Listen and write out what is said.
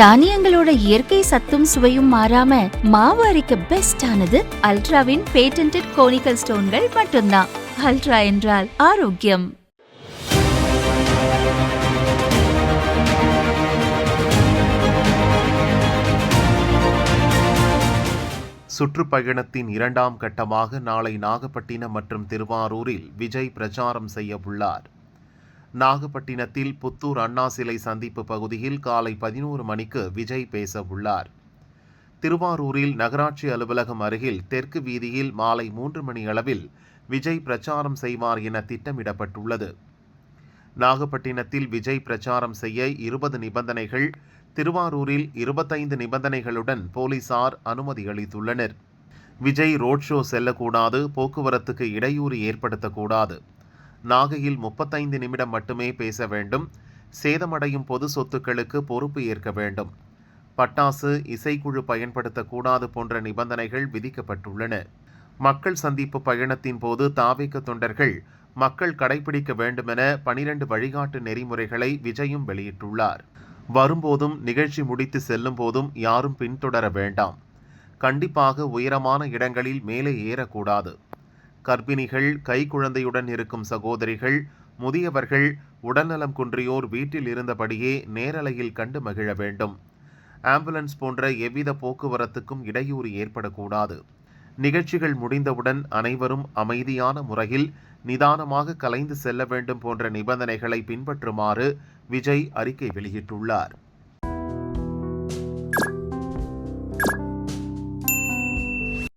தானியங்களோட இயற்கை சத்தும் சுவையும் மாறாம மாவு அரைக்க பெஸ்டானது அல்ட்ராவின் பேட்டன்ட் கோனிக்கல் ஸ்டோன்கள் மட்டும்தான். அல்ட்ரா என்றால் ஆரோக்கியம். சுற்றுப்பயணத்தின் இரண்டாம் கட்டமாக நாளை நாகப்பட்டினம் மற்றும் திருவாரூரில் விஜய் பிரச்சாரம் செய்ய உள்ளார் நாகப்பட்டினத்தில் புத்தூர் அண்ணா சிலை சந்திப்பு பகுதியில் காலை பதினோரு மணிக்கு விஜய் பேச உள்ளார் திருவாரூரில் நகராட்சி அலுவலகம் அருகில் தெற்கு வீதியில் மாலை மூன்று மணி அளவில் விஜய் பிரச்சாரம் செய்வார் என திட்டமிடப்பட்டுள்ளது. நாகப்பட்டினத்தில் விஜய் பிரச்சாரம் செய்ய இருபது நிபந்தனைகள் திருவாரூரில் இருபத்தைந்து நிபந்தனைகளுடன் போலீசார் அனுமதி அளித்துள்ளனர். விஜய் ரோட் ஷோ செல்லக்கூடாது போக்குவரத்துக்கு இடையூறு ஏற்படுத்தக்கூடாது. நாகையில் முப்பத்தைந்து நிமிடம் மட்டுமே பேச வேண்டும். சேதமடையும் பொது சொத்துக்களுக்கு பொறுப்பு ஏற்க வேண்டும். பட்டாசு இசைக்குழு பயன்படுத்தக்கூடாது போன்ற நிபந்தனைகள் விதிக்கப்பட்டுள்ளன. மக்கள் சந்திப்பு பயணத்தின் போது தாவேக்க தொண்டர்கள் மக்கள் கடைபிடிக்க வேண்டுமென பனிரெண்டு வழிகாட்டு நெறிமுறைகளை விஜயும் வெளியிட்டுள்ளார். வரும்போதும் நிகழ்ச்சி முடித்து செல்லும் போதும் யாரும் பின்தொடர வேண்டாம். கண்டிப்பாக உயரமான இடங்களில் மேலே ஏறக்கூடாது. கர்ப்பிணிகள் கைக்குழந்தையுடன் இருக்கும் சகோதரிகள் முதியவர்கள் உடல்நலம் குன்றியோர் வீட்டில் இருந்தபடியே நேரலையில் கண்டு மகிழ வேண்டும். ஆம்புலன்ஸ் போன்ற எவ்வித போக்குவரத்துக்கும் இடையூறு ஏற்படக்கூடாது. நிகழ்ச்சிகள் முடிந்தவுடன் அனைவரும் அமைதியான முறையில் நிதானமாக கலைந்து செல்ல வேண்டும் போன்ற நிபந்தனைகளை பின்பற்றுமாறு விஜய் அறிக்கை வெளியிட்டுள்ளார்.